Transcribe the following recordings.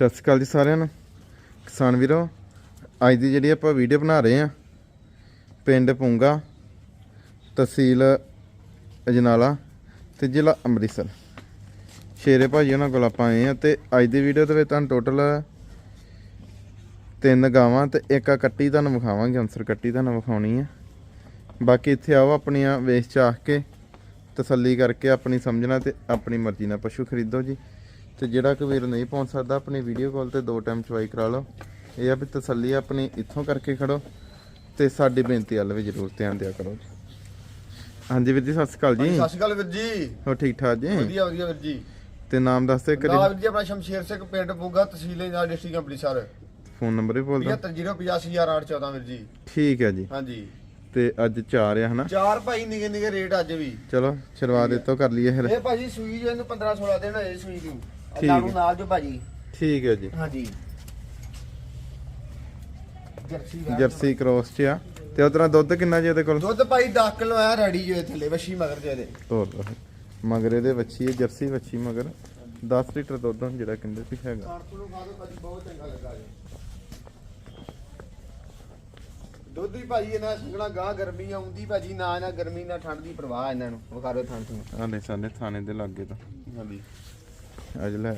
ਸਤਿ ਸ਼੍ਰੀ ਅਕਾਲ ਜੀ ਸਾਰਿਆਂ ਨੂੰ। ਕਿਸਾਨ ਵੀਰੋ, ਅੱਜ ਦੀ ਜਿਹੜੀ ਆਪਾਂ ਵੀਡੀਓ ਬਣਾ ਰਹੇ ਆ ਪਿੰਡ ਪੁੰਗਾ, ਤਹਿਸੀਲ ਅਜਨਾਲਾ ਤੇ ਜ਼ਿਲ੍ਹਾ ਅੰਮ੍ਰਿਤਸਰ। ਸ਼ੇਰੇ ਭਾਜੀ ਉਹਨਾਂ ਕੋਲ ਆਪਾਂ ਆਏ ਆ ਤੇ ਅੱਜ ਦੀ ਵੀਡੀਓ ਦੇ ਵਿੱਚ ਤੁਹਾਨੂੰ ਟੋਟਲ ਤਿੰਨ ਗਾਵਾਂ ਤੇ ਇੱਕ ਕੱਟੀ ਤੁਹਾਨੂੰ ਵਿਖਾਵਾਂਗੇ, ਅੰਸਰ ਕੱਟੀ ਤੁਹਾਨੂੰ ਵਿਖਾਉਣੀ ਆ ਬਾਕੀ ਇੱਥੇ ਆਓ ਆਪਣੀਆਂ ਵੇਚ ਚਾਹ ਕੇ ਤਸੱਲੀ ਕਰਕੇ ਆਪਣੀ ਸਮਝਣਾ ਤੇ ਆਪਣੀ ਮਰਜ਼ੀ ਨਾਲ ਪਸ਼ੂ ਖਰੀਦੋ ਜੀ। ਤੇ ਜਿਹੜਾ ਕੋਈ ਵੀਰ ਨਹੀਂ ਪਹੁੰਚ ਸਕਦਾ ਆਪਣੀ ਵੀਡੀਓ ਕਾਲ ਤੇ ਦੋ ਟਾਈਮ ਚਵਾਈ ਕਰਾ ਲਓ। ਇਹ ਆ ਵੀ ਤਸੱਲੀ ਆਪਣੀ ਇੱਥੋਂ ਕਰਕੇ ਖੜੋ ਤੇ ਸਾਡੀ ਬੇਨਤੀ ਵੱਲ ਵੀ ਜ਼ਰੂਰ ਧਿਆਨ ਦਿਆ ਕਰੋ ਜੀ। ਹਾਂਜੀ ਵੀਰ ਜੀ ਸਤਿ ਸ਼੍ਰੀ ਅਕਾਲ ਜੀ। ਸਤਿ ਸ਼੍ਰੀ ਅਕਾਲ ਵੀਰ ਜੀ। ਹੋ ਠੀਕ ਠਾਕ ਜੀ? ਵਧੀਆ ਵਧੀਆ ਵੀਰ ਜੀ। ਤੇ ਨਾਮ ਦੱਸ ਦੇ ਕਰੀ ਜੀ ਆਪਣਾ ਸ਼ਮਸ਼ੇਰ ਸਿੰਘ ਪਿੰਡ ਬੁੱਗਾ ਤਹਿਸੀਲ ਨਾਲ ਡਿਸਟ੍ਰਿਕਟ ਅੰਮ੍ਰਿਤਸਰ। ਫੋਨ ਨੰਬਰ ਵੀ ਬੋਲ ਦੋ 750858 ਵੀਰ ਜੀ। ਠੀਕ ਹੈ ਜੀ। ਹਾਂਜੀ। ਤੇ ਅੱਜ ਚਾਰ ਆ ਹਨਾ? ਚਾਰ ਭਾਈ ਨਿਗੇ ਨਿਗੇ ਰੇਟ ਅੱਜ ਵੀ। ਚਲੋ ਸ਼ੁਰੂਆਤ ਇੱਥੋਂ ਕਰ ਲਈਏ ਫਿਰ। ਇਹ ਭਾਜੀ ਸੂਈ ਜੋ ਇਹਨੂੰ 15 16 ਦਿਨ ਹੋਏ ਸੂਈ ਨੂੰ ਠੀਕ ਲਾੜੂ ਹੈ। ਨਾਲ ਜੋ ਭਾਜੀ। ਠੀਕ ਹੈ ਜੀ। ਹਾਂਜੀ। ਜਰਸੀ। ਜਰਸੀ ਕ੍ਰੋਸ ਚ ਆ। ਤੇ ਉਤਰਾ ਦੁੱਧ ਕਿੰਨਾ ਜੀ ਇਹਦੇ ਕੋਲ? ਦੁੱਧ ਭਾਈ 10 ਕਿਲੋ ਆ ਰੈਡੀ ਜੋ ਇਹ ਥੱਲੇ ਵਸ਼ੀ ਮਗਰ ਜੇ ਇਹਦੇ। ਤੋਰ ਦੋ ਮਗਰ ਇਹਦੇ ਵੱਛੀ ਹੈ ਜਰਸੀ ਵੱਛੀ ਮਗਰ। 10 ਲੀਟਰ ਦੁੱਧ ਹੁਣ ਜਿਹੜਾ ਕਹਿੰਦੇ ਵੀ ਹੈਗਾ। ਕਾਰਪੂ ਨੂੰ ਖਾ ਦੋ ਭਾਜੀ ਬਹੁਤ ਚੰਗਾ ਲੱਗਾ ਜੀ। ਦੁੱਧ ਵੀ ਭਾਜੀ ਇਹਨਾਂ ਸੰਗਣਾ ਗਾਂ ਗਰਮੀ ਆਉਂਦੀ ਭਾਜੀ ਨਾ ਇਹਨਾਂ ਗਰਮੀ ਨਾ ਠੰਡ ਦੀ ਪਰਵਾਹ ਇਹਨਾਂ ਨੂੰ। ਵਿਖਾਰੋ ਥਾਂ ਤੋਂ ਆਲੇ ਸਾਲੇ ਥਾਣੇ ਦੇ ਲਾਗੇ ਤੋਂ। ਹਾਂਜੀ। ਅੱਜ ਲੈ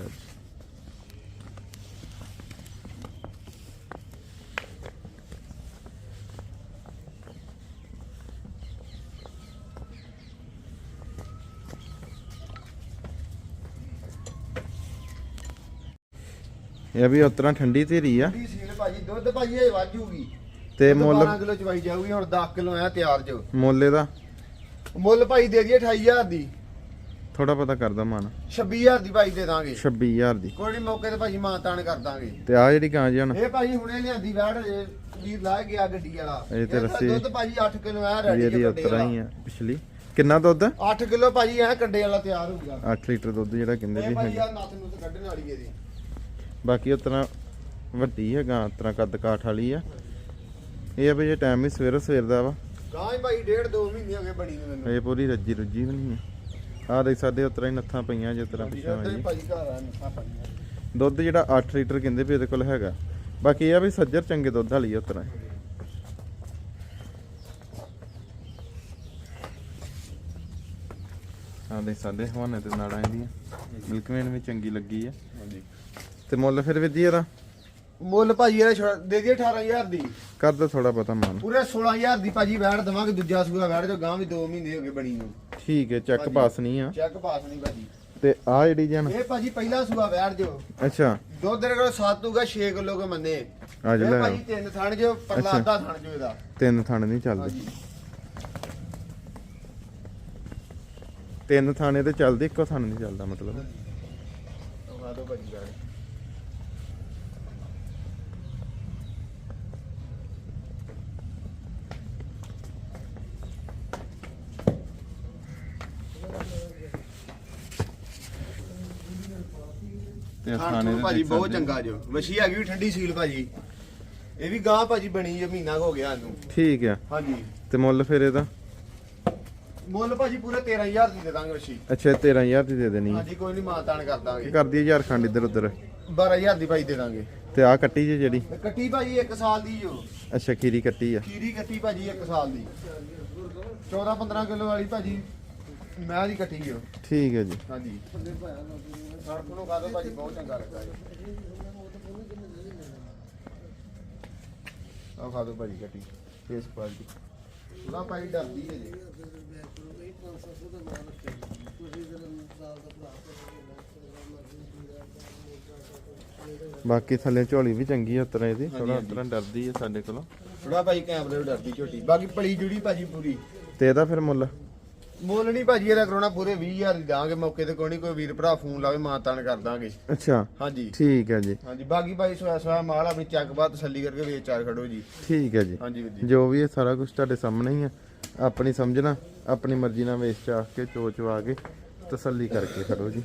ਇਹ ਵੀ ਉਤਰਾ ਠੰਡੀ ਧੀਰੀ ਆ। ਠੰਡੀ ਸੀਲ ਭਾਜੀ ਦੁੱਧ ਭਾਜੀ ਇਹ ਵਾਜੂਗੀ ਤੇ ਮੁੱਲ? 12 ਕਿਲੋ ਚਵਾਈ ਜਾਊਗੀ ਹੁਣ 10 ਕਿਲੋ ਆ ਤਿਆਰ ਜੋ ਮੁੱਲ ਇਹਦਾ? ਮੁੱਲ ਭਾਈ ਦੇ ਦਈਏ 28000 ਦੀ। ਥੋੜਾ ਪਤਾ ਕਰਦਾ ਮਨ। 26000 ਦੀ ਭਾਈ ਦੇ ਦਾਂਗੇ। 26000 ਦੀ। ਕੋਈ ਨਹੀਂ ਮੌਕੇ ਤੇ ਭਾਜੀ ਮਾਂ ਤਾਨ ਕਰ ਦਾਂਗੇ। ਤੇ ਆ ਜਿਹੜੀ ਗਾਂ ਜੀ ਹੁਣ। ਇਹ ਭਾਜੀ ਹੁਣੇ ਲਿਆਂਦੀ ਵੈੜ ਜੇ ਵੀਰ ਲਾ ਗਿਆ ਗੱਡੀ ਵਾਲਾ। ਇਹ ਤੇ ਰੱਸੀ- ਦੁੱਧ ਭਾਜੀ 8 ਕਿਲੋ ਆ ਰੈਡੀ ਇਹਦੀ ਉਤਰਾ ਹੀ ਆ ਪਿਛਲੀ। ਕਿੰਨਾ ਦੁੱਧ? 8 ਕਿਲੋ ਭਾਜੀ ਐ ਕੰਡੇ ਵਾਲਾ ਤਿਆਰ ਹੋਊਗਾ 8 ਲੀਟਰ ਦੁੱਧ ਜਿਹੜਾ ਕਹਿੰਦੇ ਵੀ ਭਾਜੀ ਆ ਨੱਥ ਨੂੰ ਕੱਢਣ ਵਾਲੀ ਇਹਦੀ। ਬਾਕੀ ਉਤਰਾ ਵੱਡੀ ਹੈ ਗਾਂ ਉਤਰਾ ਕੱਦ ਕਾਠ ਵਾਲੀ ਆ। ਇਹ ਆ ਵੀ ਜੇ ਟਾਈਮ ਵੀ ਸਵੇਰ ਸਵੇਰ ਦਾ ਵਾ। ਗਾਂ ਹੀ ਭਾਈ ਡੇਢ ਦੋ ਮਹੀਨੇ ਹੋ ਗਏ ਬਣੀ ਨੂੰ ਮੈਨੂੰ। ਇਹ ਪੂਰੀ ਰੱਜੀ ਰੁੱਜੀ ਵੀ ਨਹੀਂ ਆ। ਆ ਦੇ ਸਾਡੇ ਉਤਰਾ ਹੀ ਨੱਥਾਂ ਪਈਆਂ ਜਿਸ ਤਰ੍ਹਾਂ ਪਿਛਾਂ ਇੱਧਰ ਹੀ ਜੀ ਭਾਜੀ ਘਰ ਆ ਨੱਥਾਂ ਪਾਈਆਂ। ਦੁੱਧ ਜਿਹੜਾ 8 ਲੀਟਰ ਕਹਿੰਦੇ ਵੀ ਇਹਦੇ ਕੋਲ ਹੈਗਾ। ਬਾਕੀ ਇਹ ਆ ਵੀ ਸੱਜਰ ਚੰਗੇ ਦੁੱਧ ਵਾਲੀ ਉਤਰਾ ਆ ਦੇ ਸਾਡੇ ਹਵਾਨੇ ਤੇ ਨਾੜਾਂ ਇਹਦੀਆਂ। ਮਿਲਕਮੈਨ ਵੀ ਚੰਗੀ ਲੱਗੀ ਆ। ਹਾਂਜੀ। ਤੇ ਮੁੱਲ ਫਿਰ ਵੀ ਜੀ ਇਹਦਾ? ਮੁੱਲ ਭਾਜੀ ਇਹਦਾ ਛੋੜਾ- ਦੇ ਦਈਏ 18000 ਦੀ। ਕਰ ਦੋ ਥੋੜਾ ਪਤਾ ਮਾਨ। ਪੂਰੇ 16000 ਦੀ ਭਾਜੀ ਵੈੜ ਦਵਾਂਗੇ ਦੂਜਾ ਸੂਆ ਵੈੜ ਜੋ ਗਾਂ ਵੀ 2 ਮਹੀਨੇ ਹੋ ਗਏ ਬਣੀ ਨੂੰ। ਠੀਕ ਹੈ ਚੈੱਕ। ਪਾਸ ਨਹੀਂ ਆ। ਚੈੱਕ ਪਾਸ ਨਹੀਂ ਭਾਜੀ। ਤੇ ਆ ਜਿਹੜੀ ਜਨ ਇਹ ਭਾਜੀ ਪਹਿਲਾ ਸੂਆ ਵੈੜ ਜੋ ਅੱਛਾ। ਦੁੱਧ ਦੇ ਕੋਲ 7 ਹੋਊਗਾ 6 ਕਿਲੋ ਕੇ ਮੰਨੇ। ਅੱਜ ਇਹ ਭਾਜੀ ਤਿੰਨ ਥਣ ਜੋ ਪਰਲਾ ਅੱਛਾ। ਅੱਧਾ ਥਣ ਜੋ ਇਹਦਾ। ਤਿੰਨ ਥਾਣੇ ਨਹੀਂ ਚੱਲਦੇ। ਹਾਂਜੀ। ਤਿੰਨ ਥਾਣੇ ਤੇ ਚੱਲਦੇ ਇੱਕੋ ਥਾਣੇ ਨਹੀਂ ਚੱਲਦਾ ਮਤਲਬ। ਆ ਦੋ ਭਾਜੀ ਵੈੜ ਤੇ ਖਾਣ ਥਾਣੇ ਤੋਂ ਤੇ ਭਾਜੀ ਦੇਖ ਬਹੁਤ ਸਕਦੇ। ਚੰਗਾ ਜੋ। ਵਸ਼ੀ ਹੈਗੀ ਵੀ ਠੰਡੀ ਸੀਲ ਭਾਜੀ। ਇਹ ਵੀ ਗਾਂ ਭਾਜੀ ਬਣੀ ਜੋ ਮਹੀਨਾ ਕੁ ਹੋ ਗਿਆ ਇਹਨੂੰ। ਠੀਕ ਆ। ਹਾਂਜੀ। ਤੇ ਮੁੱਲ ਫਿਰ ਇਹਦਾ? ਮੁੱਲ ਭਾਜੀ ਪੂਰੇ 13000 ਦੀ ਦੇ ਦਾਂਗੇ ਵਸ਼ੀ। ਅੱਛਾ 13000 ਦੀ ਦੇ ਦੇਣੀ ਆ। ਹਾਂਜੀ ਕੋਈ ਨਹੀਂ ਮਾਤਾਨ ਕਰ ਕੀ ਦਾਂਗੇ ਕਰਦੀ ਹੈ ਝਾਰਖੰਡ ਇੱਧਰ ਉੱਧਰ? 12000 ਦੀ ਭਾਈ ਦੇ ਦਾਂਗੇ। ਤੇ ਆ ਕੱਟੀ ਜੇ ਜਿਹੜੀ? ਤੇ ਕੱਟੀ ਭਾਜੀ 1 ਸਾਲ ਦੀ ਜੋ। ਅੱਛਾ ਖੀਰੀ ਕੱਟੀ ਆ। ਖੀਰੀ ਕੱਟੀ ਭਾਜੀ 1 ਸਾਲ ਦੀ। 14 15 ਕਿਲੋ ਵਾਲੀ ਭਾਜੀ। ਮੈਂ ਦੀ ਕੱਟੀ ਜੋ ਠੀਕ ਹੈ ਜੀ। ਹਾਂਜੀ। ਸੜਕ ਨੂੰ ਕਾ ਦੋ ਭਾਜੀ ਬਹੁਤ ਚੰਗਾ ਲੱਗਾ ਜੀ ਆਹ ਖਾ ਦੋ ਭਾਜੀ ਕੱਟੀ। ਫੇਸ ਕੁਆਲਿਟੀ ਉਹਦਾ ਭਾਈ ਡਰਦੀ ਹੈ ਜੀ। ਬਾਕੀ ਥੱਲੇ ਝੋਲੀ ਵੀ ਚੰਗੀ ਆ ਉਤਰਾ ਇਹਦੀ। ਥੋੜਾ। ਉਤਰਾ ਡਰਦੀ ਹੈ ਸਾਡੇ ਕੋਲੋਂ। ਥੋੜਾ ਭਾਜੀ ਕੈਮਰੇ ਨੂੰ ਡਰਦੀ ਝੋਟੀ। ਬਾਕੀ ਪਲੀ ਜੁੜੀ ਭਾਜੀ ਪੂਰੀ। ਤੇ ਇਹਦਾ ਫਿਰ ਮੁੱਲ? ਨਹੀਂ ਭਾਜੀ ਇਹਦਾ ਕਰਾਉਣਾ ਪੂਰੇ 20000 ਦੀ ਦਾਂਗੇ ਮੌਕੇ ਤੇ ਕੋਈ ਨਹੀਂ ਕੋਈ ਵੀਰ ਭਰਾ ਫੋਨ ਲਾਵੇ ਮਾਂ ਤਾਨ ਕਰ ਦਾਂਗੇ। ਅੱਛਾ। ਹਾਂਜੀ। ਠੀਕ ਹੈ ਜੀ। ਹਾਂਜੀ ਬਾਕੀ ਭਾਈ ਸੋਇਆ ਸੋਇਆ ਮਾਲ ਆਪਣੀ ਚੱਕ ਬਾਤ ਤਸੱਲੀ ਕਰਕੇ ਵੇਚ ਚਾਰ ਖੜੋ ਜੀ। ਠੀਕ ਹੈ ਜੀ। ਹਾਂਜੀ ਵੀਰ ਜੀ। ਜੋ ਵੀ ਹੈ ਸਾਰਾ ਕੁਝ ਤੁਹਾਡੇ ਸਾਹਮਣੇ ਹੀ ਆ ਆਪਣੀ ਸਮਝਣਾ ਆਪਣੀ ਮਰਜ਼ੀ ਨਾਲ ਵੇਚ ਚਾਹ ਕੇ ਚੋ ਚਵਾ ਕੇ ਤਸੱਲੀ ਕਰਕੇ ਖੜੋ ਜੀ।